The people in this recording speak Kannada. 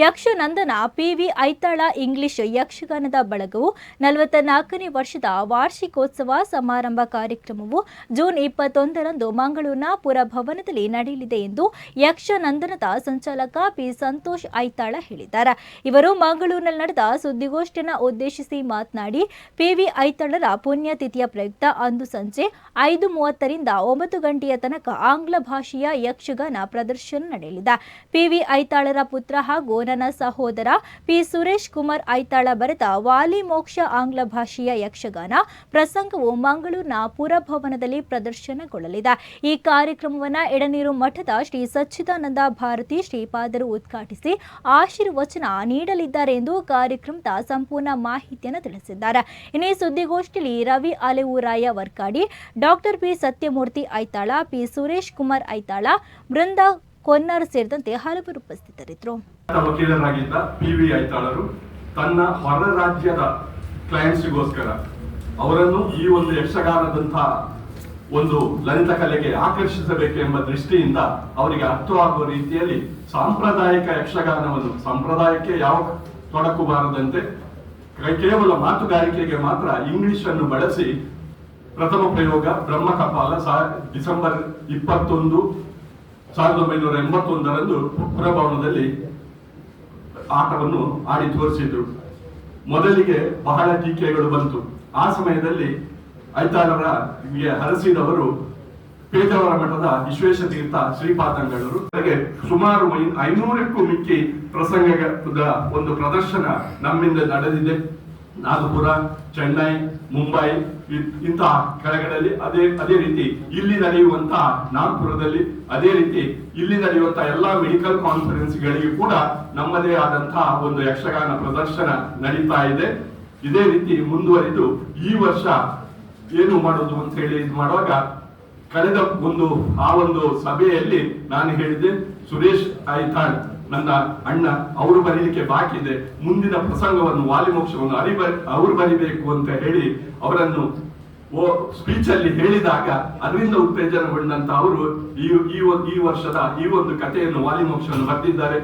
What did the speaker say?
ಯಕ್ಷನಂದನ ಪಿವಿ ಐತಾಳ ಇಂಗ್ಲಿಷ್ ಯಕ್ಷಗಾನದ ಬಳಗವು ನಲವತ್ತ ನಾಲ್ಕನೇ ವರ್ಷದ ವಾರ್ಷಿಕೋತ್ಸವ ಸಮಾರಂಭ ಕಾರ್ಯಕ್ರಮವು ಜೂನ್ ಇಪ್ಪತ್ತೊಂದರಂದು ಮಂಗಳೂರಿನ ಪುರಭವನದಲ್ಲಿ ನಡೆಯಲಿದೆ ಎಂದು ಯಕ್ಷನಂದನದ ಸಂಚಾಲಕ ಪಿ ಸಂತೋಷ್ ಐತಾಳ ಹೇಳಿದ್ದಾರೆ. ಇವರು ಮಂಗಳೂರಿನಲ್ಲಿ ನಡೆದ ಸುದ್ದಿಗೋಷ್ಠಿಯನ್ನು ಉದ್ದೇಶಿಸಿ ಮಾತನಾಡಿ, ಪಿವಿ ಐತಾಳರ ಪುಣ್ಯತಿಥಿಯ ಪ್ರಯುಕ್ತ ಅಂದು ಸಂಜೆ ಐದು ಮೂವತ್ತರಿಂದ ಒಂಬತ್ತು ಗಂಟೆಯ ತನಕ ಆಂಗ್ಲ ಭಾಷೆಯ ಯಕ್ಷಗಾನ ಪ್ರದರ್ಶನ ನಡೆಯಲಿದೆ. ಪಿವಿ ಐತಾಳರ ಪುತ್ರ ಹಾಗೂ ನನ್ನ ಸಹೋದರ ಪಿ ಸುರೇಶ್ ಕುಮಾರ್ ಐತಾಳ ಬರೆದ ವಾಲಿ ಮೋಕ್ಷ ಆಂಗ್ಲ ಭಾಷೆಯ ಯಕ್ಷಗಾನ ಪ್ರಸಂಗವು ಮಂಗಳೂರಿನ ಪುರಭವನದಲ್ಲಿ ಪ್ರದರ್ಶನಗೊಳ್ಳಲಿದೆ. ಈ ಕಾರ್ಯಕ್ರಮವನ್ನು ಎಡನೀರು ಮಠದ ಶ್ರೀ ಸಚ್ಚಿದಾನಂದ ಭಾರತಿ ಶ್ರೀಪಾದರು ಉದ್ಘಾಟಿಸಿ ಆಶೀರ್ವಚನ ನೀಡಲಿದ್ದಾರೆ ಎಂದು ಕಾರ್ಯಕ್ರಮದ ಸಂಪೂರ್ಣ ಮಾಹಿತಿಯನ್ನು ತಿಳಿಸಿದ್ದಾರೆ. ಇನ್ನು ಸುದ್ದಿಗೋಷ್ಠಿಯಲ್ಲಿ Ravi Alevooraya Varkady, doctor P Satyamurthy Aithala, P Suresh Kumar Aithala Brinda Konnar ಸೇರಿದಂತೆ ಹಲವರು ಉಪಸ್ಥಿತರಿದ್ದರು. ವಕೀಲರಾಗಿದ್ದ ಪಿ ವಿ ಐತಾಳರು ತನ್ನ ಹೊರ ರಾಜ್ಯದ ಕ್ಲೈಂಟ್ಸ್ಗೋಸ್ಕರ ಅವರನ್ನು ಈ ಒಂದು ಯಕ್ಷಗಾನದಂತಹ ಒಂದು ಲಲಿತ ಕಲೆಗೆ ಆಕರ್ಷಿಸಬೇಕೆಂಬ ದೃಷ್ಟಿಯಿಂದ ಅವರಿಗೆ ಅರ್ಥವಾಗುವ ರೀತಿಯಲ್ಲಿ ಸಾಂಪ್ರದಾಯಿಕ ಯಕ್ಷಗಾನವನ್ನು, ಸಂಪ್ರದಾಯಕ್ಕೆ ಯಾವ ತೊಡಕು ಬಾರದಂತೆ ಕೇವಲ ಮಾತುಗಾರಿಕೆಗೆ ಮಾತ್ರ ಇಂಗ್ಲಿಷ್ ಅನ್ನು ಬಳಸಿ ಪ್ರಥಮ ಪ್ರಯೋಗ ಬ್ರಹ್ಮ ಕಪಾಲ ಡಿಸೆಂಬರ್ ಇಪ್ಪತ್ತೊಂದು, ಸಾವಿರದ ಒಂಬೈನೂರ ಎಂಬತ್ತೊಂದರಂದು ಪುರಭವನದಲ್ಲಿ ಆಟವನ್ನು ಆಡಿ ತೋರಿಸಿದ್ರು. ಮೊದಲಿಗೆ ಬಹಳ ಟೀಕೆಗಳು ಬಂತು. ಆ ಸಮಯದಲ್ಲಿ ಐತಾರರ ಹರಸಿದವರು ಪೇಜಾವರ ಮಠದ ವಿಶ್ವೇಶ ತೀರ್ಥ ಶ್ರೀಪಾತಂಗಳರು ಸುಮಾರು ಐನೂರಕ್ಕೂ ಮಿಕ್ಕಿ ಪ್ರಸಂಗದ ಒಂದು ಪ್ರದರ್ಶನ ನಮ್ಮಿಂದ ನಡೆದಿದೆ. ನಾಗಪುರ, ಚೆನ್ನೈ, ಮುಂಬೈ ಇಂತಹ ಕೆಳಗಡೆಯಲ್ಲಿ ಅದೇ ಅದೇ ರೀತಿ ಇಲ್ಲಿ ನಡೆಯುವಂತಹ ನಾಗ್ಪುರದಲ್ಲಿ ಅದೇ ರೀತಿ ಇಲ್ಲಿ ನಡೆಯುವಂತಹ ಎಲ್ಲಾ ಮೆಡಿಕಲ್ ಕಾನ್ಫರೆನ್ಸ್ ಗಳಿಗೆ ಕೂಡ ನಮ್ಮದೇ ಆದಂತಹ ಒಂದು ಯಕ್ಷಗಾನ ಪ್ರದರ್ಶನ ನಡೀತಾ ಇದೆ. ಇದೇ ರೀತಿ ಮುಂದುವರಿದು ಈ ವರ್ಷ ಏನು ಮಾಡೋದು ಅಂತ ಹೇಳಿ ಇದು ಮಾಡುವಾಗ ಕಳೆದ ಒಂದು, ಆ ಒಂದು ಸಭೆಯಲ್ಲಿ ನಾನು ಹೇಳಿದೆ ಸುರೇಶ್ ಐತಾಳ್ ನನ್ನ ಅಣ್ಣ, ಅವರು ಬರೀಲಿಕ್ಕೆ ಬಾಕಿ ಇದೆ. ಮುಂದಿನ ಪ್ರಸಂಗವನ್ನು ವಾಲಿಮೋಕ್ಷವನ್ನು ಅರಿಬ, ಅವರು ಬರಿಬೇಕು ಅಂತ ಹೇಳಿ ಅವರನ್ನು ಓ ಸ್ಪೀಚ್ ಅಲ್ಲಿ ಹೇಳಿದಾಗ ಅದರಿಂದ ಉತ್ತೇಜನಗೊಂಡಂತ ಅವರು ಈ ಈ ಈ ವರ್ಷದ ಈ ಒಂದು ಕಥೆಯನ್ನು ವಾಲಿಮೋಕ್ಷವನ್ನು ಬರೆದಿದ್ದಾರೆ.